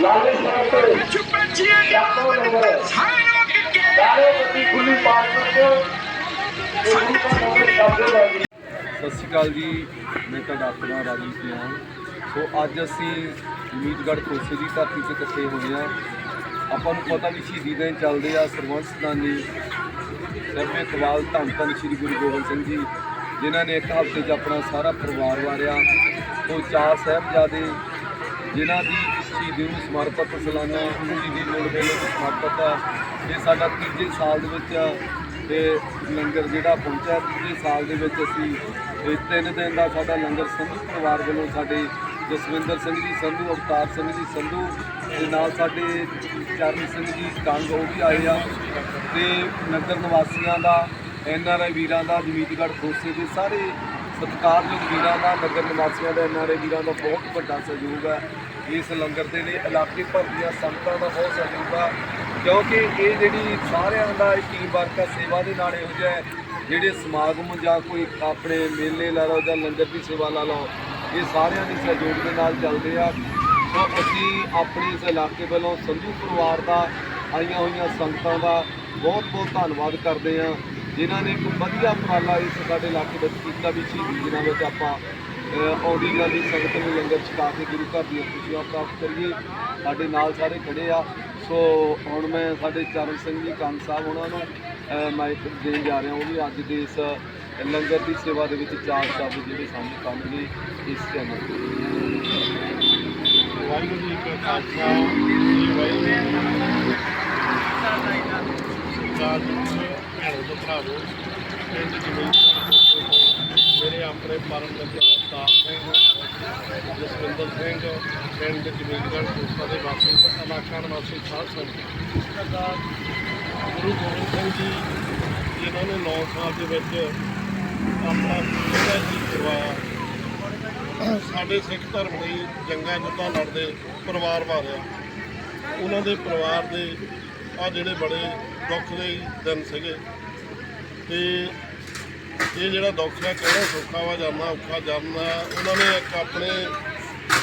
ਲਾਲੀ ਸਾਹਿਬ ਤੋਂ ਜੱਟੋ ਨੰਬਰ ਸਾਰੇ ਗੱਡੀ ਖੁੱਲੀ ਪਾਰਕ ਵਿੱਚ ਇਹ ਰੂਪਾ ਨੰਬਰ ਕਬਜ਼ੇ ਲੈ ਸਤਿ ਸ਼੍ਰੀ ਅਕਾਲ ਜੀ, ਮੈਂ ਤੁਹਾਡਾ ਆਪਣਾ ਰਾਜੀਵ ਸਿਆਣ ਸੋ ਅੱਜ ਅਸੀਂ ਮੀਤਗੜ੍ਹ ਖੋਸੇ ਦੀ ਧਰਤੀ ਤੇ ਇਕੱਠੇ ਹੋਏ ਹਾਂ। ਆਪਾਂ ਨੂੰ ਪਤਾ ਵੀ ਸ਼ਹੀਦੀ ਦਿਨ ਚੱਲਦੇ ਆ, ਸਰਵੰਸ ਦਾਨੀ ਸਰਵੇ ਕਵਾਲ ਧੰਨ ਧੰਨ ਸ਼੍ਰੀ ਗੁਰੂ ਗੋਬਿੰਦ ਸਿੰਘ ਜੀ, ਜਿਨ੍ਹਾਂ ਨੇ ਇੱਕ ਹਫ਼ਤੇ 'ਚ ਆਪਣਾ ਸਾਰਾ ਪਰਿਵਾਰ ਵਾਰਿਆ। ਉਹ ਚਾਰ ਸਾਹਿਬਜ਼ਾਦੇ ਜਿਨ੍ਹਾਂ ਦੀ ਸ਼ਹੀਦੀ ਨੂੰ ਸਮਰਪਿਤ ਸਾਲਾਨਾ ਸ਼ਹੀਦੀ ਮੇਲੇ ਵੇਲੇ ਨੂੰ ਸਮਰਪਿਤ ਆ। ਇਹ ਸਾਡਾ ਤੀਜੇ ਸਾਲ ਦੇ ਵਿੱਚ ਇਹ ਲੰਗਰ ਜਿਹੜਾ ਪਹੁੰਚਿਆ, ਤੀਜੇ ਸਾਲ ਦੇ ਵਿੱਚ ਅਸੀਂ ਇਹ ਤਿੰਨ ਦਿਨ ਦਾ ਸਾਡਾ ਲੰਗਰ ਸੰਧੂ ਪਰਿਵਾਰ ਵੱਲੋਂ ਸਾਡੇ ਜਸਵਿੰਦਰ ਸਿੰਘ ਜੀ, ਸੰਧੂ, ਅਵਤਾਰ ਸਿੰਘ ਜੀ, ਸੰਧੂ ਦੇ ਨਾਲ ਸਾਡੇ ਚਰਨ ਸਿੰਘ ਜੀ ਕੰਗ ਉਹ ਵੀ ਆਏ ਆ। ਤੇ ਨਗਰ ਨਿਵਾਸੀਆਂ ਦਾ, ਐਨ ਆਰ ਆਈ ਵੀਰਾਂ ਦਾ, ਜਮੀਤਗੜ੍ਹ ਖੋਸੇ ਦੇ ਸਾਰੇ ਸਤਿਕਾਰਯੋਗ ਵੀਰਾਂ ਦਾ, ਨਗਰ ਨਿਵਾਸੀਆਂ ਦਾ, ਐਨ ਆਰ ਵੀਰਾਂ ਦਾ ਬਹੁਤ ਵੱਡਾ ਸਹਿਯੋਗ ਹੈ। ਇਸ ਲੰਗਰ ਦੇ ਲਈ ਇਲਾਕੇ ਭਰ ਦੀਆਂ ਸੰਗਤਾਂ ਦਾ ਬਹੁਤ ਸਹਿਯੋਗ ਆ। ਕਿਉਂਕਿ ਇਹ ਜਿਹੜੀ ਸਾਰਿਆਂ ਦਾ ਇਹ ਟੀਮ ਵਰਕ ਆ, ਸੇਵਾ ਦੇ ਨਾਲ ਇਹੋ ਜਿਹਾ ਜਿਹੜੇ ਸਮਾਗਮ ਜਾਂ ਕੋਈ ਆਪਣੇ ਮੇਲੇ ਲਾ ਲਓ ਜਾਂ ਲੰਗਰ ਦੀ ਸੇਵਾ ਲਾ ਲਓ, ਇਹ ਸਾਰਿਆਂ ਦੇ ਸਹਿਯੋਗ ਦੇ ਨਾਲ ਚੱਲਦੇ ਆ। ਸੋ ਅਸੀਂ ਆਪਣੇ ਇਸ ਇਲਾਕੇ ਵੱਲੋਂ ਸੰਧੂ ਪਰਿਵਾਰ ਦਾ, ਆਈਆਂ ਹੋਈਆਂ ਸੰਗਤਾਂ ਦਾ ਬਹੁਤ ਬਹੁਤ ਧੰਨਵਾਦ ਕਰਦੇ ਆ ਜਿਨ੍ਹਾਂ ਨੇ ਇੱਕ ਵਧੀਆ ਉਪਰਾਲਾ ਇਸ ਸਾਡੇ ਇਲਾਕੇ ਵਿੱਚ ਕੀਤਾ ਵੀ ਸ਼ਹੀਦੀ ਦਿਨਾਂ ਵਿੱਚ ਆਪਾਂ ਅਹ, ਆਉਂਦੀ ਜਾਂਦੀ ਸੰਗਤ ਨੂੰ ਲੰਗਰ ਛਕਾ ਕੇ ਗੁਰੂ ਘਰ ਦੀਆਂ ਖੁਸ਼ੀਆਂ ਪ੍ਰਾਪਤ ਕਰੀਏ। ਸਾਡੇ ਨਾਲ ਸਾਰੇ ਖੜੇ ਆ। ਸੋ ਹੁਣ ਮੈਂ ਸਾਡੇ ਚਰਨ ਸਿੰਘ ਜੀ ਕੰਨ ਸਾਹਿਬ ਉਹਨਾਂ ਨੂੰ ਅਹ, ਮਾਈਕ ਦੇਣ ਜਾ ਰਿਹਾ। ਉਹ ਵੀ ਅੱਜ ਦੇ ਇਸ ਲੰਗਰ ਦੀ ਸੇਵਾ ਦੇ ਵਿੱਚ ਚਾਰ ਸ਼ਬਦ ਜਿਹੜੇ ਸਾਹਮਣੇ ਕਰਨਗੇ ਇਸ ਚੈਨਲ ਤੇ। ਵਾਹਿਗੁਰੂ ਜੀ ਕਾ ਖਾਲਸਾ ਜੀ ਵਾਹਿਗੁਰੂ ਜੀ ਭੈਣੋ ਤੇ ਭਰਾਵੋ ਪਿੰਡ ਜਮੀਨ ਮੇਰੇ ਆਪਣੇ ਪਰਮ ਲੱਗਿਆ ਅਵਤਾਰ ਸਿੰਘ ਜਸਵਿੰਦਰ ਸਿੰਘ, ਪਿੰਡ ਜਮੀਨਗੜ੍ਹ ਕੋਸਾ ਦੇ ਵਾਸੀ ਇਲਾਕਾ ਨਿਵਾਸੀ ਸਾਧ ਸੰਗਤ ਗੁਰੂ ਗੋਬਿੰਦ ਸਿੰਘ ਜੀ, ਜਿਨ੍ਹਾਂ ਨੇ 9 ਸਾਲ ਦੇ ਵਿੱਚ ਆਪਣਾ ਜਿਹੜਾ ਜੀ ਕਰਵਾਇਆ ਸਾਡੇ ਸਿੱਖ ਧਰਮ ਲਈ ਜੰਗਾਂ ਜੁੱਧਾਂ ਲੜਦੇ ਪਰਿਵਾਰ ਵਾਰਿਆ। ਉਹਨਾਂ ਦੇ ਪਰਿਵਾਰ ਦੇ ਆ ਜਿਹੜੇ ਬੜੇ ਦੁੱਖ ਦੇ ਦਿਨ ਸੀਗੇ। ਤੇ ਇਹ ਜਿਹੜਾ ਦੁੱਖ ਹੈ, ਕਿਹੜਾ ਸੌਖਾ ਵਾ ਜਾਣਾ ਔਖਾ ਜਾਣਾ ਉਹਨਾਂ ਨੇ ਇੱਕ ਆਪਣੇ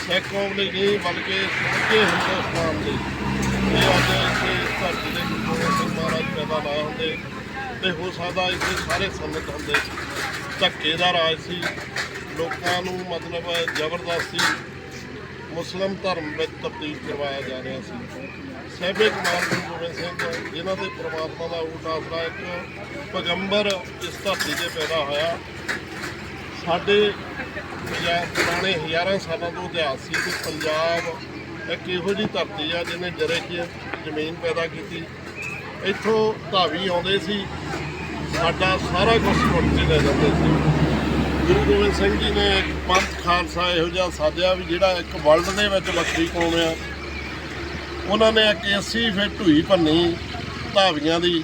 ਸਿੱਖ ਕੌਮ ਲਈ ਨਹੀਂ, ਬਲਕਿ ਸਮੁੱਚੇ ਹਿੰਦੁਸਤਾਨ ਲਈ। ਇਹ ਅੱਜ ਇੱਥੇ ਧਰਤੀ ਦੇ ਗੁਰੂ ਸਿੰਘ ਮਹਾਰਾਜ ਪੈਦਾ ਲਾਇਆ ਹੁੰਦੇ ਤੇ ਹੋ ਸਕਦਾ ਇੱਥੇ ਸਾਰੇ ਸੰਗਤ ਹੁੰਦੇ। ਧੱਕੇ ਦਾ ਰਾਜ ਸੀ, ਲੋਕਾਂ ਨੂੰ ਮਤਲਬ ਜ਼ਬਰਦਸਤੀ ਮੁਸਲਮ ਧਰਮ ਵਿੱਚ ਤਬਦੀਲ ਕਰਵਾਇਆ ਜਾ ਰਿਹਾ ਸੀ। ਸਹਿਬੇ ਕੁਮਾਰ ਗੁਰੂ ਗੋਬਿੰਦ ਸਿੰਘ, ਜਿਨ੍ਹਾਂ ਦੇ ਪ੍ਰਮਾਤਮਾ ਦਾ ਊਟ ਆਸਰਾ ਇੱਕ ਪੈਗੰਬਰ ਇਸ ਧਰਤੀ ਤੇ ਪੈਦਾ ਹੋਇਆ। ਸਾਡੇ ਪੰਜਾਬ ਪੁਰਾਣੇ ਹਜ਼ਾਰਾਂ ਸਾਲਾਂ ਤੋਂ ਇਤਿਹਾਸ ਸੀ ਕਿ ਪੰਜਾਬ ਇੱਕ ਇਹੋ ਜਿਹੀ ਧਰਤੀ ਆ, ਜਿਹਨੇ ਜਰੇ 'ਚ ਜ਼ਮੀਨ ਪੈਦਾ ਕੀਤੀ। ਇੱਥੋਂ ਧਾਵੀ ਆਉਂਦੇ ਸੀ, ਸਾਡਾ ਸਾਰਾ ਕੁਝ ਲੁੱਟ ਕੇ ਲੈ ਜਾਂਦੇ ਸੀ। ਗੁਰੂ ਗੋਬਿੰਦ ਸਿੰਘ ਜੀ ਨੇ ਇੱਕ ਪੰਥ ਖਾਲਸਾ ਇਹੋ ਜਿਹਾ ਸਾਜਿਆ ਵੀ ਜਿਹੜਾ ਇੱਕ ਵਰਲਡ ਦੇ ਵਿੱਚ ਵੱਖਰੀ ਕੌਮ ਆ। ਉਹਨਾਂ ਨੇ ਇੱਕ ਐਸੀ ਫਿਰ ਢੂਈ ਭੰਨੀ ਧਾਵੀਆਂ ਦੀ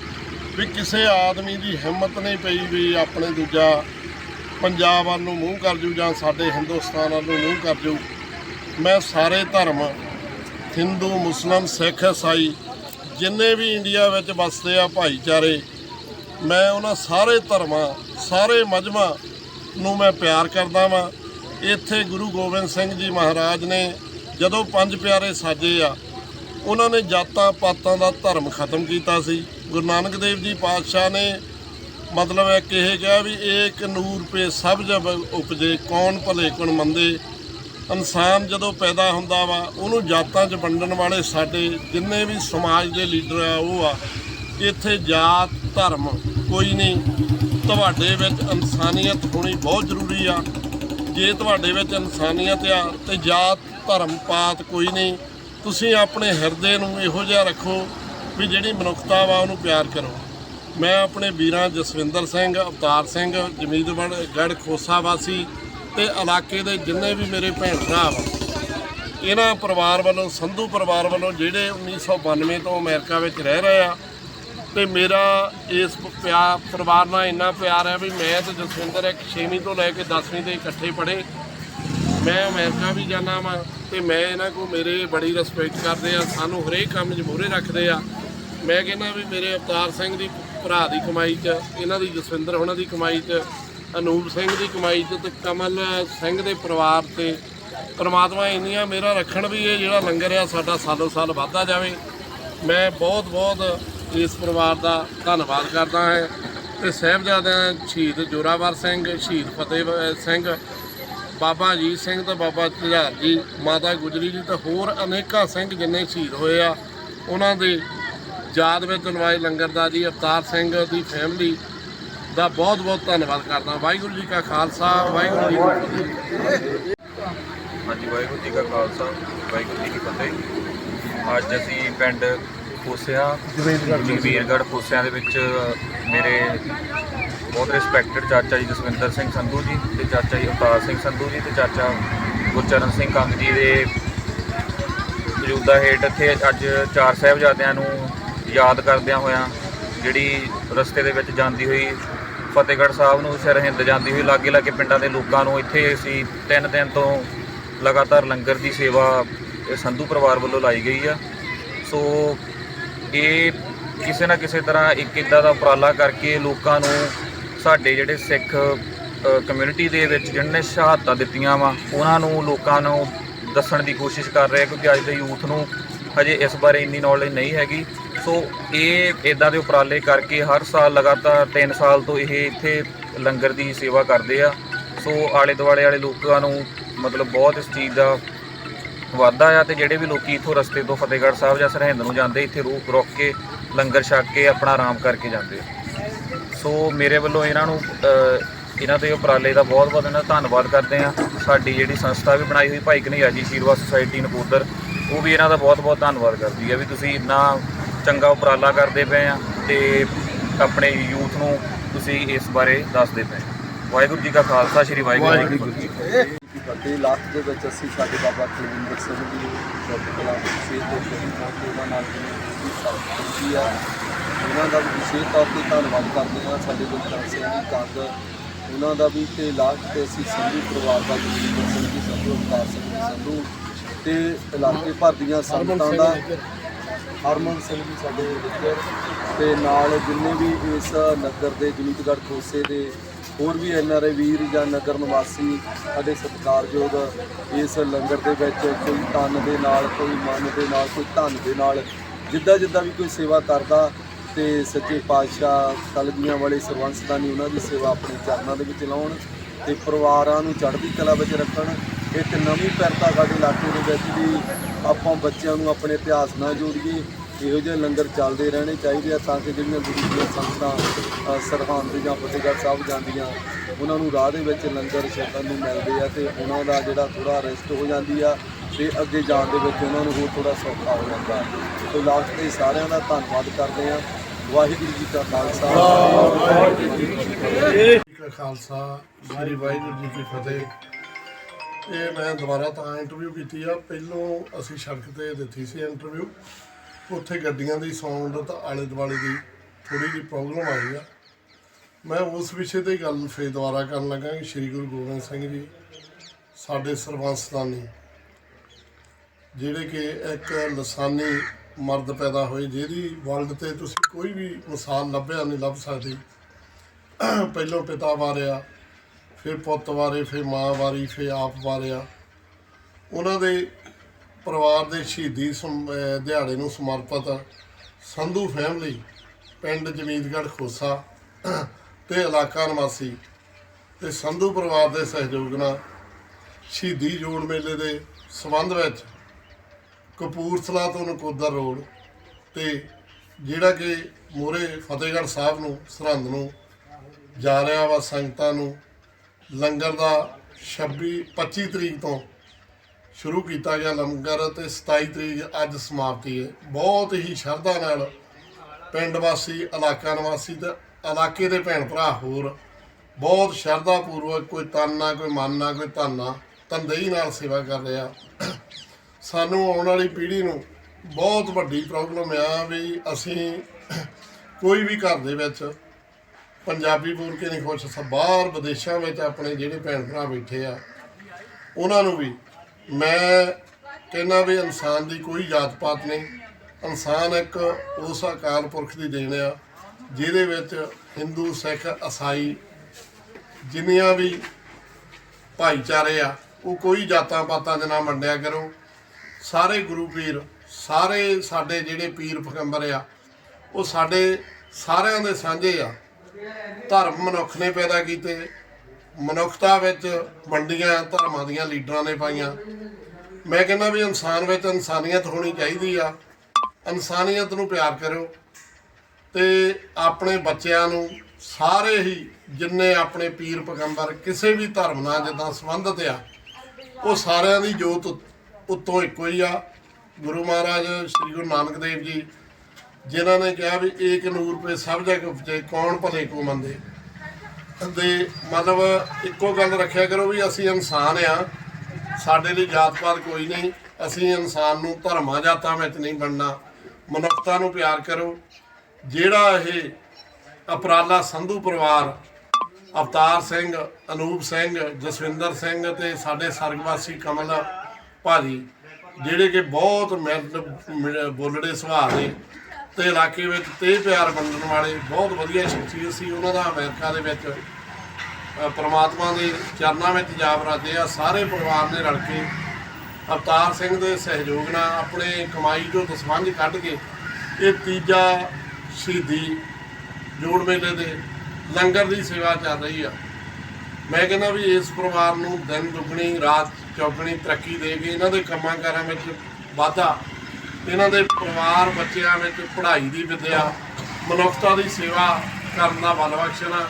ਵੀ ਕਿਸੇ ਆਦਮੀ ਦੀ ਹਿੰਮਤ ਨਹੀਂ ਪਈ ਵੀ ਆਪਣੇ ਦੂਜਾ ਪੰਜਾਬ ਵੱਲ ਨੂੰ ਮੂੰਹ ਕਰ ਜੂ ਜਾਂ ਸਾਡੇ ਹਿੰਦੁਸਤਾਨ ਵੱਲ ਨੂੰ ਮੂੰਹ ਕਰ ਜੂ। ਮੈਂ ਸਾਰੇ ਧਰਮ, ਹਿੰਦੂ ਮੁਸਲਮ ਸਿੱਖ, ਈਸਾਈ ਜਿੰਨੇ ਵੀ ਇੰਡੀਆ ਵਿੱਚ ਵਸਦੇ ਆ ਭਾਈਚਾਰੇ, ਮੈਂ ਉਹਨਾਂ ਸਾਰੇ ਧਰਮਾਂ, ਸਾਰੇ ਮਜ਼ਮਾਂ ਨੂੰ ਮੈਂ ਪਿਆਰ ਕਰਦਾ ਵਾਂ। ਇੱਥੇ ਗੁਰੂ ਗੋਬਿੰਦ ਸਿੰਘ ਜੀ ਮਹਾਰਾਜ ਨੇ ਜਦੋਂ ਪੰਜ ਪਿਆਰੇ ਸਾਜੇ ਆ, ਉਹਨਾਂ ਨੇ ਜਾਤਾਂ ਪਾਤਾਂ ਦਾ ਧਰਮ ਖਤਮ ਕੀਤਾ ਸੀ। ਗੁਰੂ ਨਾਨਕ ਦੇਵ ਜੀ ਪਾਤਸ਼ਾਹ ਨੇ ਮਤਲਬ ਹੈ ਕਿ ਇਹ ਕਿਹਾ ਵੀ ਏਕ ਨੂਰ ਪੇ ਸਭ ਜਬ ਉਪਜੇ, ਕੌਣ ਭਲੇ ਕੌਣ ਮੰਦੇ। ਇਨਸਾਨ ਜਦੋਂ ਪੈਦਾ ਹੁੰਦਾ ਵਾ, ਉਹਨੂੰ ਜਾਤਾਂ 'ਚ ਵੰਡਣ ਵਾਲੇ ਸਾਡੇ ਜਿੰਨੇ ਵੀ ਸਮਾਜ ਦੇ ਲੀਡਰ ਆ, ਉਹ ਆ। ਇੱਥੇ ਜਾਤ, ਧਰਮ ਕੋਈ ਨਹੀਂ। ਤੁਹਾਡੇ ਵਿੱਚ ਇਨਸਾਨੀਅਤ ਹੋਣੀ ਬਹੁਤ ਜ਼ਰੂਰੀ ਆ। ਜੇ ਤੁਹਾਡੇ ਵਿੱਚ ਇਨਸਾਨੀਅਤ ਆ ਤੇ ਜਾਤ, ਧਰਮ, ਪਾਤ ਕੋਈ ਨਹੀਂ, ਤੁਸੀਂ ਆਪਣੇ ਹਿਰਦੇ ਨੂੰ ਇਹੋ ਜਿਹਾ ਰੱਖੋ ਵੀ ਜਿਹੜੀ ਮਨੁੱਖਤਾ ਵਾ ਉਹਨੂੰ ਪਿਆਰ ਕਰੋ। ਮੈਂ ਆਪਣੇ ਵੀਰਾਂ ਜਸਵਿੰਦਰ ਸਿੰਘ, ਅਵਤਾਰ ਸਿੰਘ ਜਮੀਦਵੜ ਗੜ ਖੋਸਾ ਵਾਸੀ ਤੇ ਇਲਾਕੇ ਦੇ ਜਿੰਨੇ ਵੀ ਮੇਰੇ ਭੈਣ ਭਰਾ ਵਾ, ਇਹਨਾਂ ਪਰਿਵਾਰ ਵੱਲੋਂ, ਸੰਧੂ ਪਰਿਵਾਰ ਵੱਲੋਂ ਜਿਹੜੇ 1992 ਤੋਂ ਅਮਰੀਕਾ ਵਿੱਚ ਰਹਿ ਰਹੇ ਆ ਤੇ ਮੇਰਾ ਇਸ ਪਿਆਰ ਪਰਿਵਾਰ ਨਾਲ ਇੰਨਾ ਪਿਆਰ ਹੈ ਵੀ ਮੈਂ ਤੇ ਜਸਵਿੰਦਰ ਇੱਕ 6ਵੀਂ ਤੋਂ ਲੈ ਕੇ 10ਵੀਂ ਦੇ ਇਕੱਠੇ ਪੜ੍ਹੇ। ਮੈਂ ਅਮਰੀਕਾ ਵੀ ਜਾਣਾ ਵਾਂ ਤੇ ਮੈਂ ਇਹਨਾਂ ਕੋ ਮੇਰੇ ਬੜੀ ਰਿਸਪੈਕਟ ਕਰਦੇ ਆ, ਸਾਨੂੰ ਹਰੇਕ ਕੰਮ 'ਚ ਮੂਹਰੇ ਰੱਖਦੇ ਆ। ਮੈਂ ਕਹਿੰਦਾ ਵੀ ਮੇਰੇ ਅਵਤਾਰ ਸਿੰਘ ਦੀ ਭਰਾ ਦੀ ਕਮਾਈ 'ਚ, ਇਹਨਾਂ ਦੀ ਜਸਵਿੰਦਰ ਉਹਨਾਂ ਦੀ ਕਮਾਈ 'ਚ, ਅਨੂਪ ਸਿੰਘ ਦੀ ਕਮਾਈ 'ਚ ਤੇ ਕਮਲ ਸਿੰਘ ਦੇ ਪਰਿਵਾਰ ਤੇ ਪਰਮਾਤਮਾ ਇੰਨੀਆਂ ਮੇਰਾ ਰੱਖਣ ਵੀ ਇਹ ਜਿਹੜਾ ਲੰਗਰ ਆ ਸਾਡਾ ਸਾਲੋ ਸਾਲ ਵੱਧਦਾ ਜਾਵੇ। ਮੈਂ ਬਹੁਤ ਬਹੁਤ ਇਸ ਪਰਿਵਾਰ ਦਾ ਧੰਨਵਾਦ ਕਰਦਾ ਹਾਂ। ਤੇ ਸਾਹਿਬਜ਼ਾਦਿਆਂ ਸ਼ਹੀਦ ਜੋਰਾਵਰ ਸਿੰਘ, ਸ਼ਹੀਦ ਫਤਿਹ ਸਿੰਘ ਬਾਬਾ ਅਜੀਤ ਸਿੰਘ ਤੇ ਬਾਬਾ ਝੁਝਾਰ ਜੀ, ਮਾਤਾ ਗੁਜਰੀ ਜੀ ਤੇ ਹੋਰ ਅਨੇਕਾਂ ਸਿੰਘ ਜਿੰਨੇ ਸ਼ਹੀਦ ਹੋਏ ਆ। ਉਹਨਾਂ ਦੇ ਯਾਦ ਵਿੱਚ ਲਵਾਏ ਲੰਗਰ ਦਾ ਜੀ, ਅਵਤਾਰ ਸਿੰਘ ਦੀ ਫੈਮਿਲੀ ਦਾ ਬਹੁਤ ਬਹੁਤ ਧੰਨਵਾਦ ਕਰਦਾ। ਵਾਹਿਗੁਰੂ ਜੀ ਕਾ ਖਾਲਸਾ, ਵਾਹਿਗੁਰੂ ਜੀ ਕੀ ਫਤਿਹ। ਹਾਂਜੀ, ਵਾਹਿਗੁਰੂ ਜੀ ਕਾ ਖਾਲਸਾ, ਵਾਹਿਗੁਰੂ ਜੀ ਕੀ ਫਤਿਹ। ਅੱਜ ਅਸੀਂ ਪਿੰਡ ਖੋਸਿਆ ਜਗਵੀਰਗੜ੍ਹ ਖੋਸਿਆਂ ਦੇ। ਵਿੱਚ ਮੇਰੇ ਬਹੁਤ ਰਿਸਪੈਕਟਡ ਚਾਚਾ ਜੀ ਜਸਵਿੰਦਰ ਸਿੰਘ ਸੰਧੂ ਜੀ ਤੇ ਚਾਚਾ ਜੀ ਅਵਤਾਰ ਸਿੰਘ ਸੰਧੂ ਜੀ ਤੇ ਚਾਚਾ ਗੁਰਚਰਨ ਸਿੰਘ ਕੰਗ ਜੀ ਦੇ ਮੌਜੂਦਾ ਹੇਠ ਇੱਥੇ ਅੱਜ ਚਾਰ ਸਾਹਿਬਜ਼ਾਦਿਆਂ ਨੂੰ ਯਾਦ ਕਰਦਿਆਂ ਹੋਇਆਂ ਜਿਹੜੀ ਰਸਤੇ ਦੇ ਵਿੱਚ ਜਾਂਦੀ ਹੋਈ ਫਤਿਹਗੜ੍ਹ ਸਾਹਿਬ ਨੂੰ ਸਰਹਿੰਦ ਜਾਂਦੀ ਹੋਈ ਲਾਗੇ ਲਾਗੇ ਪਿੰਡਾਂ ਦੇ ਲੋਕਾਂ ਨੂੰ ਇੱਥੇ ਅਸੀਂ ਤਿੰਨ ਦਿਨ ਤੋਂ ਲਗਾਤਾਰ ਲੰਗਰ ਦੀ ਸੇਵਾ ਸੰਧੂ ਪਰਿਵਾਰ ਵੱਲੋਂ ਲਾਈ ਗਈ ਆ। ਸੋ ਇਹ ਕਿਸੇ ਨਾ ਕਿਸੇ ਤਰ੍ਹਾਂ ਇੱਕ ਇਦਾਂ ਦਾ ਉਪਰਾਲਾ ਕਰਕੇ ਲੋਕਾਂ ਨੂੰ ਸਾਡੇ ਜਿਹੜੇ ਸਿੱਖ ਕਮਿਊਨਿਟੀ ਦੇ ਵਿੱਚ ਜਿਹਨਾਂ ਨੇ ਸ਼ਹਾਦਤਾਂ ਦਿੱਤੀਆਂ ਵਾ, ਉਹਨਾਂ ਨੂੰ ਲੋਕਾਂ ਨੂੰ ਦੱਸਣ ਦੀ ਕੋਸ਼ਿਸ਼ ਕਰ ਰਹੇ ਕਿਉਂਕਿ ਅੱਜ ਦੇ ਯੂਥ ਨੂੰ ਹਜੇ ਇਸ ਬਾਰੇ ਇੰਨੀ ਨੌਲੇਜ ਨਹੀਂ ਹੈਗੀ। ਸੋ ਇਹ ਇਦਾਂ ਦੇ ਉਪਰਾਲੇ ਕਰਕੇ ਹਰ ਸਾਲ ਲਗਾਤਾਰ 3 ਸਾਲ ਤੋਂ ਇਹ ਇੱਥੇ ਲੰਗਰ ਦੀ ਸੇਵਾ ਕਰਦੇ ਆ। ਸੋ ਆਲੇ ਦੁਆਲੇ ਵਾਲੇ ਲੋਕਾਂ ਨੂੰ ਮਤਲਬ ਬਹੁਤ ਇਸ ਚੀਜ਼ ਦਾ ਵਾਧਾ ਆ ਤੇ ਜਿਹੜੇ ਵੀ ਲੋਕੀ ਇਥੋਂ ਰਸਤੇ ਤੋਂ ਫਤਿਹਗੜ੍ਹ ਸਾਹਿਬ ਜਾਂ ਸਰਹਿੰਦ ਨੂੰ ਜਾਂਦੇ, ਇੱਥੇ ਰੂਕ ਰੁਕ ਕੇ ਲੰਗਰ ਛਕ ਕੇ ਆਪਣਾ ਆਰਾਮ ਕਰਕੇ ਜਾਂਦੇ ਸੋ ਮੇਰੇ ਵੱਲੋਂ ਇਹਨਾਂ ਨੂੰ ਇਹਨਾਂ ਦੇ ਉਪਰਾਲੇ ਦਾ ਬਹੁਤ ਬਹੁਤ ਇਹਨਾਂ ਦਾ ਧੰਨਵਾਦ ਕਰਦੇ ਆ ਸਾਡੀ ਜਿਹੜੀ ਸੰਸਥਾ ਵੀ ਬਣਾਈ ਹੋਈ, ਭਾਈ ਕਨ੍ਹਈਆ ਜੀ ਆਸ਼ੀਰਵਾਦ ਸੁਸਾਇਟੀ ਨਕੋਦਰ, ਉਹ ਵੀ ਇਹਨਾਂ ਦਾ ਬਹੁਤ ਬਹੁਤ ਧੰਨਵਾਦ ਕਰਦੀ ਆ ਵੀ ਤੁਸੀਂ ਇੰਨਾ ਚੰਗਾ ਉਪਰਾਲਾ ਕਰਦੇ ਪਏ ਆ ਤੇ ਆਪਣੇ ਯੂਥ ਨੂੰ ਤੁਸੀਂ ਇਸ ਬਾਰੇ ਦੱਸਦੇ ਪਏ ਵਾਹਿਗੁਰੂ ਜੀ ਕਾ ਖਾਲਸਾ, ਸ੍ਰੀ ਵਾਹਿਗੁਰੂ ਜੀ ਕੀ ਫਤਿਹ। ਫਤਿਹ ਲਾਸਟ ਦੇ ਵਿੱਚ ਅਸੀਂ ਸਾਡੇ ਬਾਬਾ ਕੁਲਵਿੰਦਰ ਸਿੰਘ ਜੀ ਕਲਾ ਸਿਹਤ ਦੇ ਹੋ ਕੇ ਉਹਨਾਂ ਨਾਲ ਜਿਵੇਂ ਸਾਥ ਆ। ਉਹਨਾਂ ਦਾ ਵੀ ਵਿਸ਼ੇਸ਼ ਤੌਰ ਤੇ ਧੰਨਵਾਦ ਕਰਦੇ ਹਾਂ। ਸਾਡੇ ਗੁਰਚਰਨ ਸਿੰਘ ਜੀ ਕੰਗ ਉਹਨਾਂ ਦਾ ਵੀ ਤੇ ਲਾਸਟ ਤੇ ਅਸੀਂ ਸੰਧੂ ਪਰਿਵਾਰ ਦਾ ਜਗਜੀਤ ਸਿੰਘ ਜੀ ਸੰਧੂ ਅਵਤਾਰ ਸਿੰਘ ਜੀ ਸੰਧੂ ਤੇ ਇਲਾਕੇ ਭਰ ਦੀਆਂ ਸੰਗਤਾਂ ਦਾ ਹਰਮਨ ਸਿੰਘ ਜੀ ਸਾਡੇ ਵਿਚਰ ਤੇ ਨਾਲ ਜਿੰਨੇ ਵੀ ਇਸ ਨਗਰ ਦੇ ਜਮੀਤਗੜ੍ਹ ਖੋਸੇ ਦੇ ਹੋਰ ਵੀ ਐਨਆਰਆਈ ਵੀਰ ਜਾਂ ਨਗਰ ਨਿਵਾਸੀ ਸਾਡੇ ਸਤਿਕਾਰਯੋਗ ਇਸ ਲੰਗਰ ਦੇ ਵਿੱਚ ਕੋਈ ਤਨ ਦੇ ਨਾਲ, ਕੋਈ ਮਨ ਦੇ ਨਾਲ, ਕੋਈ ਧਨ ਦੇ ਨਾਲ, ਜਿੱਦਾਂ ਜਿੱਦਾਂ ਵੀ ਕੋਈ ਸੇਵਾ ਕਰਦਾ ਤੇ ਸੱਚੇ ਪਾਤਸ਼ਾਹ ਕਲਗੀਆਂ ਵਾਲੇ ਸਰਵੰਸਦਾਨੀ ਉਹਨਾਂ ਦੀ ਸੇਵਾ ਆਪਣੇ ਚਰਨਾਂ ਦੇ ਵਿੱਚ ਲਾਉਣ ਤੇ ਪਰਿਵਾਰਾਂ ਨੂੰ ਚੜ੍ਹਦੀ ਕਲਾ ਵਿੱਚ ਰੱਖਣ। ਇੱਕ ਨਵੀਂ ਪੈਰਤਾ ਸਾਡੇ ਇਲਾਕੇ ਦੇ ਵਿੱਚ ਵੀ ਆਪਾਂ ਬੱਚਿਆਂ ਨੂੰ ਆਪਣੇ ਇਤਿਹਾਸ ਨਾਲ ਜੋੜੀਏ। ਇਹੋ ਜਿਹੇ ਲੰਗਰ ਚੱਲਦੇ ਰਹਿਣੇ ਚਾਹੀਦੇ ਆ ਤਾਂ ਕਿ ਜਿਹੜੀਆਂ ਗੁਰੂ ਦੀਆਂ ਸੰਗਤਾਂ ਅ, ਸਰਹੰਦ ਜਾਂ ਫਤਿਹਗੜ੍ਹ ਸਾਹਿਬ ਜਾਂਦੀਆਂ ਉਹਨਾਂ ਨੂੰ ਰਾਹ ਦੇ ਵਿੱਚ ਲੰਗਰ ਛਕਣ ਨੂੰ ਮਿਲਦੇ ਆ ਤੇ ਉਹਨਾਂ ਦਾ ਜਿਹੜਾ ਥੋੜਾ ਰੈਸਟ ਹੋ ਜਾਂਦੀ ਆ ਤੇ ਅੱਗੇ ਜਾਣ ਦੇ ਵਿੱਚ ਉਹਨਾਂ ਨੂੰ ਹੋਰ ਥੋੜਾ ਸੌਖਾ ਹੋ ਜਾਂਦਾ। ਸੋ ਲਾਸਟ ਤੇ ਸਾਰਿਆਂ ਦਾ ਧੰਨਵਾਦ ਕਰਦੇ ਆ ਵਾਹਿਗੁਰੂ ਜੀ ਕਾ ਖਾਲਸਾ। ਵਾਹਿਗੁਰੂ ਜੀ ਕੀ ਫਤਿਹ ਜੀ ਕਾ ਖਾਲਸਾ ਸ੍ਰੀ ਵਾਹਿਗੁਰੂ ਜੀ ਕੀ ਫਤਿਹ। ਇਹ ਮੈਂ ਦੁਬਾਰਾ ਤਾਂ ਇੰਟਰਵਿਊ ਕੀਤੀ ਆ। ਪਹਿਲੋਂ ਅਸੀਂ ਸੜਕ ਤੇ ਦਿੱਤੀ ਸੀ ਇੰਟਰਵਿਊ ਉੱਥੇ ਗੱਡੀਆਂ ਦੀ ਸਾਊਂਡ ਤਾਂ ਆਲੇ ਦੁਆਲੇ ਦੀ ਥੋੜੀ ਜਿਹੀ ਪ੍ਰੋਬਲਮ ਆਈ ਆ। ਮੈਂ ਉਸ ਵਿਸ਼ੇ ਤੇ ਗੱਲ ਫੇਰ ਦੁਬਾਰਾ ਕਰਨ ਲੱਗਾ ਕਿ ਸ੍ਰੀ ਗੁਰੂ ਗੋਬਿੰਦ ਸਿੰਘ ਜੀ ਸਾਡੇ ਸਰਬੰਸਦਾਨੀ ਜਿਹੜੇ ਕਿ ਇੱਕ ਲਸਾਨੀ ਮਰਦ ਪੈਦਾ ਹੋਏ, ਜਿਹਦੀ ਵਰਲਡ ਤੇ ਤੁਸੀਂ ਕੋਈ ਵੀ ਮਿਸਾਲ ਲੱਭਿਆ ਨਹੀਂ ਲੱਭ ਸਕਦੇ। ਪਹਿਲੋਂ ਪਿਤਾ ਵਾਰਿਆ, ਫਿਰ ਪੁੱਤ ਵਾਰੇ, ਫਿਰ ਮਾਂ ਵਾਰੀ, ਫਿਰ ਆਪ ਵਾਰਿਆ। ਉਹਨਾਂ ਦੇ ਪਰਿਵਾਰ ਦੇ ਸ਼ਹੀਦੀ ਸਮ- ਦਿਹਾੜੇ ਨੂੰ ਸਮਰਪਿਤ ਸੰਧੂ ਫੈਮਿਲੀ ਪਿੰਡ ਜਮੀਦਗੜ੍ਹ ਖੋਸਾ ਤੇ ਇਲਾਕਾ ਨਿਵਾਸੀ ਤੇ ਸੰਧੂ ਪਰਿਵਾਰ ਦੇ ਸਹਿਯੋਗ ਨਾਲ ਸ਼ਹੀਦੀ ਜੋੜ ਮੇਲੇ ਦੇ ਸਬੰਧ ਵਿੱਚ ਕਪੂਰਥਲਾ ਤੋਂ ਨਕੋਦਰ ਰੋਡ ਤੇ ਜਿਹੜਾ ਕਿ ਮੋਰੇ ਫਤਿਹਗੜ੍ਹ ਸਾਹਿਬ ਨੂੰ ਸਰਹੰਦ ਨੂੰ ਜਾ ਰਿਹਾ ਵਾ ਸੰਗਤਾਂ ਨੂੰ, ਲੰਗਰ ਦਾ 26 25 ਤਰੀਕ ਤੋਂ ਸ਼ੁਰੂ ਕੀਤਾ ਗਿਆ ਲੰਗਰ ਤੇ 27 ਤਰੀਕ ਅੱਜ ਸਮਾਪਤੀ ਹੈ। ਬਹੁਤ ਹੀ ਸ਼ਰਧਾ ਨਾਲ ਪਿੰਡ ਵਾਸੀ, ਇਲਾਕਾ ਨਿਵਾਸੀ ਤੇ ਇਲਾਕੇ ਦੇ ਭੈਣ ਭਰਾ ਹੋਰ ਬਹੁਤ ਸ਼ਰਧਾ ਪੂਰਵਕ ਕੋਈ ਤਨ ਨਾ ਕੋਈ ਮਨ ਨਾ ਕੋਈ ਧਨ ਨਾ ਤਨਦੇਹੀ ਨਾਲ ਸੇਵਾ ਕਰ ਰਿਹਾ। ਸਾਨੂੰ ਆਉਣ ਵਾਲੀ ਪੀੜ੍ਹੀ ਨੂੰ ਬਹੁਤ ਵੱਡੀ ਪ੍ਰੋਬਲਮ ਆ ਵੀ ਅਸੀਂ ਕੋਈ ਵੀ ਘਰ ਦੇ ਵਿੱਚ ਪੰਜਾਬੀ ਬੋਲ ਕੇ ਨਹੀਂ ਖੁਸ਼। ਬਾਹਰ ਵਿਦੇਸ਼ਾਂ ਵਿੱਚ ਆਪਣੇ ਜਿਹੜੇ ਭੈਣ ਭਰਾ ਬੈਠੇ ਆ, ਉਹਨਾਂ ਨੂੰ ਵੀ ਮੈਂ ਕਹਿੰਦਾ ਵੀ ਇਨਸਾਨ ਦੀ ਕੋਈ ਜਾਤ ਪਾਤ ਨਹੀਂ। ਇਨਸਾਨ ਇੱਕ ਉਸ ਅਕਾਲ ਪੁਰਖ ਦੀ ਦੇਣ ਆ, ਜਿਹਦੇ ਵਿੱਚ ਹਿੰਦੂ, ਸਿੱਖ, ਈਸਾਈ ਜਿੰਨੀਆਂ ਵੀ ਭਾਈਚਾਰੇ ਆ, ਉਹ ਕੋਈ ਜਾਤਾਂ ਪਾਤਾਂ ਦੇ ਨਾਲ ਵੰਡਿਆ ਕਰੋ। ਸਾਰੇ ਗੁਰੂ ਪੀਰ, ਸਾਰੇ ਸਾਡੇ ਜਿਹੜੇ ਪੀਰ ਪੈਗੰਬਰ ਆ, ਉਹ ਸਾਡੇ ਸਾਰਿਆਂ ਦੇ ਸਾਂਝੇ ਆ। ਧਰਮ ਮਨੁੱਖ ਨੇ ਪੈਦਾ ਕੀਤੇ ਮਨੁੱਖਤਾ ਵਿੱਚ ਵੰਡੀਆਂ ਧਰਮਾਂ ਦੀਆਂ ਲੀਡਰਾਂ ਨੇ ਪਾਈਆਂ। ਮੈਂ ਕਹਿੰਦਾ ਵੀ ਇਨਸਾਨ ਵਿੱਚ ਇਨਸਾਨੀਅਤ ਹੋਣੀ ਚਾਹੀਦੀ ਆ। ਇਨਸਾਨੀਅਤ ਨੂੰ ਪਿਆਰ ਕਰੋ ਤੇ ਆਪਣੇ ਬੱਚਿਆਂ ਨੂੰ ਸਾਰੇ ਹੀ ਜਿੰਨੇ ਆਪਣੇ ਪੀਰ ਪੈਗੰਬਰ ਕਿਸੇ ਵੀ ਧਰਮ ਨਾਲ ਜਿੱਦਾਂ ਸੰਬੰਧਿਤ ਆ, ਉਹ ਸਾਰਿਆਂ ਦੀ ਜੋਤ ਉੱਤੋਂ ਇੱਕੋ ਹੀ ਆ। ਗੁਰੂ ਮਹਾਰਾਜ ਸ੍ਰੀ ਗੁਰੂ ਨਾਨਕ ਦੇਵ ਜੀ, ਜਿਨ੍ਹਾਂ ਨੇ ਕਿਹਾ ਵੀ ਏਕ ਨੂਰ ਪੇ ਸਭ ਜਗ ਉਪਜੇ, ਕੌਣ ਭਲੇ ਕੋ ਮੰਦੇ? ਦੇ ਮਤਲਬ ਇੱਕੋ ਗੱਲ ਰੱਖਿਆ ਕਰੋ ਵੀ ਅਸੀਂ ਇਨਸਾਨ ਆ। ਸਾਡੇ ਲਈ ਜਾਤ ਪਾਤ ਕੋਈ ਨਹੀਂ। ਅਸੀਂ ਇਨਸਾਨ ਨੂੰ ਧਰਮਾਂ ਜਾਤਾਂ ਵਿੱਚ ਨਹੀਂ ਬਣਨਾ ਮਨੁੱਖਤਾ ਨੂੰ ਪਿਆਰ ਕਰੋ। ਜਿਹੜਾ ਇਹ ਅਪਰਾਲਾ ਸੰਧੂ ਪਰਿਵਾਰ, ਅਵਤਾਰ ਸਿੰਘ, ਅਨੂਪ ਸਿੰਘ, ਜਸਵਿੰਦਰ ਸਿੰਘ ਤੇ ਸਾਡੇ ਸਰਗਵਾਸੀ ਕਮਲ ਭਾਜੀ, ਜਿਹੜੇ ਕਿ ਬਹੁਤ ਮਿਲਦ ਮਿਲ- ਬੋਲੜੇ ਸੁਭਾਅ ਦੇ ਤੇ ਇਲਾਕੇ ਵਿੱਚ ਤੇ ਪਿਆਰ ਵੰਡਣ ਵਾਲੇ ਬਹੁਤ ਵਧੀਆ ਸ਼ਖਸੀਅਤ ਸੀ। ਉਹਨਾਂ ਦਾ ਅਮਰੀਕਾ ਦੇ ਵਿੱਚ ਪਰਮਾਤਮਾ ਦੇ ਚਰਨਾਂ ਵਿੱਚ ਜਾ ਬਰਾਦੇ ਆ। ਸਾਰੇ ਪਰਿਵਾਰ ਨੇ ਰਲ ਕੇ ਅਵਤਾਰ ਸਿੰਘ ਦੇ ਸਹਿਯੋਗ ਨਾਲ ਆਪਣੇ ਕਮਾਈ ਤੋਂ ਦਸਵੰਝ ਕੱਢ ਕੇ ਇਹ ਤੀਜਾ ਸ਼ਹੀਦੀ ਜੋੜ ਮੇਲੇ ਦੇ ਲੰਗਰ ਦੀ ਸੇਵਾ ਚੱਲ ਰਹੀ ਆ। ਮੈਂ ਕਹਿੰਦਾ ਵੀ ਇਸ ਪਰਿਵਾਰ ਨੂੰ ਦਿਨ ਦੁਗਣੀ, ਰਾਤ ਚੌਗਣੀ ਤਰੱਕੀ ਦੇ ਕੇ ਇਹਨਾਂ ਦੇ ਕੰਮਾਂ ਕਾਰਾਂ ਵਿੱਚ ਵਾਧਾ ਇਹਨਾਂ ਦੇ ਪਰਿਵਾਰ ਬੱਚਿਆਂ ਵਿੱਚ ਪੜ੍ਹਾਈ ਦੀ ਵਿਦਿਆ, ਮਨੁੱਖਤਾ ਦੀ ਸੇਵਾ ਕਰਨ ਦਾ ਬਲ ਬਖਸ਼ਣਾ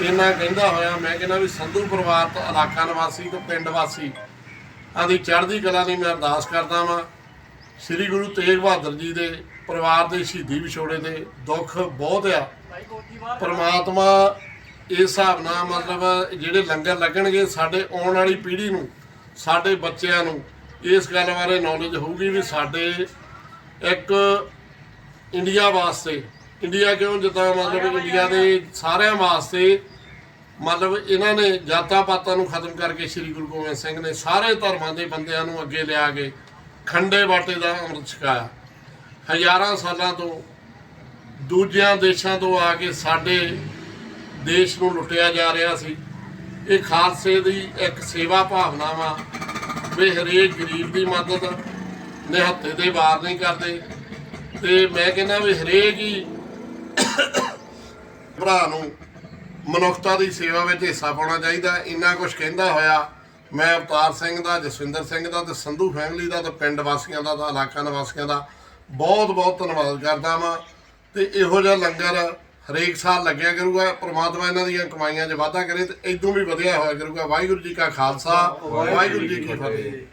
ਇਹਨਾਂ ਕਹਿੰਦਾ ਹੋਇਆ, ਮੈਂ ਕਹਿੰਦਾ ਵੀ ਸੰਧੂ ਪਰਿਵਾਰ ਤੋਂ ਇਲਾਕਾ ਨਿਵਾਸੀ ਤੇ ਪਿੰਡ ਵਾਸੀ, ਆਦੀ ਚੜ੍ਹਦੀ ਕਲਾ ਦੀ ਮੈਂ ਅਰਦਾਸ ਕਰਦਾ ਵਾਂ। ਸ੍ਰੀ ਗੁਰੂ ਤੇਗ ਬਹਾਦਰ ਜੀ ਦੇ ਪਰਿਵਾਰ ਦੇ ਸ਼ਹੀਦੀ ਵਿਛੋੜੇ ਦੇ ਦੁੱਖ ਬਹੁਤ ਆ। ਪਰਮਾਤਮਾ ਇਸ ਹਿਸਾਬ ਨਾਲ ਮਤਲਬ ਜਿਹੜੇ ਲੰਗਰ ਲੱਗਣਗੇ ਸਾਡੇ ਆਉਣ ਵਾਲੀ ਪੀੜ੍ਹੀ ਨੂੰ, ਸਾਡੇ ਬੱਚਿਆਂ ਨੂੰ, ਇਸ ਗੱਲ ਬਾਰੇ ਨੌਲੇਜ ਹੋਊਗੀ ਵੀ ਸਾਡੇ ਇੱਕ ਇੰਡੀਆ ਵਾਸਤੇ। ਇੰਡੀਆ ਕਿਉਂ ਜਿੱਦਾਂ ਮਤਲਬ ਇੰਡੀਆ ਦੇ ਸਾਰਿਆਂ ਵਾਸਤੇ ਮਤਲਬ ਇਹਨਾਂ ਨੇ ਜਾਤਾਂ ਪਾਤਾਂ ਨੂੰ ਖਤਮ ਕਰਕੇ ਸ੍ਰੀ ਗੁਰੂ ਗੋਬਿੰਦ ਸਿੰਘ ਨੇ ਸਾਰੇ ਧਰਮਾਂ ਦੇ ਬੰਦਿਆਂ ਨੂੰ ਅੱਗੇ ਲਿਆ ਕੇ ਖੰਡੇ ਬਾਟੇ ਦਾ ਅੰਮ੍ਰਿਤ ਛਕਾਇਆ। ਹਜ਼ਾਰਾਂ ਸਾਲਾਂ ਤੋਂ ਦੂਜਿਆਂ ਦੇਸ਼ਾਂ ਤੋਂ ਆ ਕੇ ਸਾਡੇ ਦੇਸ਼ ਨੂੰ ਲੁੱਟਿਆ ਜਾ ਰਿਹਾ ਸੀ। ਇਹ ਖਾਲਸੇ ਦੀ ਇੱਕ ਸੇਵਾ ਭਾਵਨਾ ਵਾ ਵੀ ਹਰੇਕ ਗਰੀਬ ਦੀ ਮਦਦ ਨਿਹੱਥੇ 'ਤੇ ਵਾਰ ਨਹੀਂ ਕਰਦੇ। ਤੇ ਮੈਂ ਕਹਿੰਦਾ ਵੀ ਹਰੇਕ ਹੀ ਭਰਾ ਨੂੰ ਮਨੁੱਖਤਾ ਦੀ ਸੇਵਾ ਵਿੱਚ ਹਿੱਸਾ ਪਾਉਣਾ ਚਾਹੀਦਾ। ਇੰਨਾ ਕੁਝ ਕਹਿੰਦਾ ਹੋਇਆ, ਮੈਂ ਅਵਤਾਰ ਸਿੰਘ ਦਾ, ਜਸਵਿੰਦਰ ਸਿੰਘ ਦਾ ਤੇ ਸੰਧੂ ਫੈਮਿਲੀ ਦਾ ਤੇ ਪਿੰਡ ਵਾਸੀਆਂ ਦਾ, ਤੇ ਇਲਾਕਾ ਨਿਵਾਸੀਆਂ ਦਾ ਬਹੁਤ ਬਹੁਤ ਧੰਨਵਾਦ ਕਰਦਾ ਵਾਂ। ਤੇ ਇਹੋ ਜਿਹਾ ਲੰਗਰ ਹਰੇਕ ਸਾਲ ਲੱਗਿਆ ਕਰੂਗਾ। ਪ੍ਰਮਾਤਮਾ ਇਹਨਾਂ ਦੀਆਂ ਕਮਾਈਆਂ 'ਚ ਵਾਧਾ ਕਰੇ ਤੇ ਇਦੋਂ ਵੀ ਵਧਿਆ ਹੋਇਆ ਕਰੂਗਾ। ਵਾਹਿਗੁਰੂ ਜੀ ਕਾ ਖਾਲਸਾ, ਵਾਹਿਗੁਰੂ ਜੀ ਕੀ ਫਤਿਹ।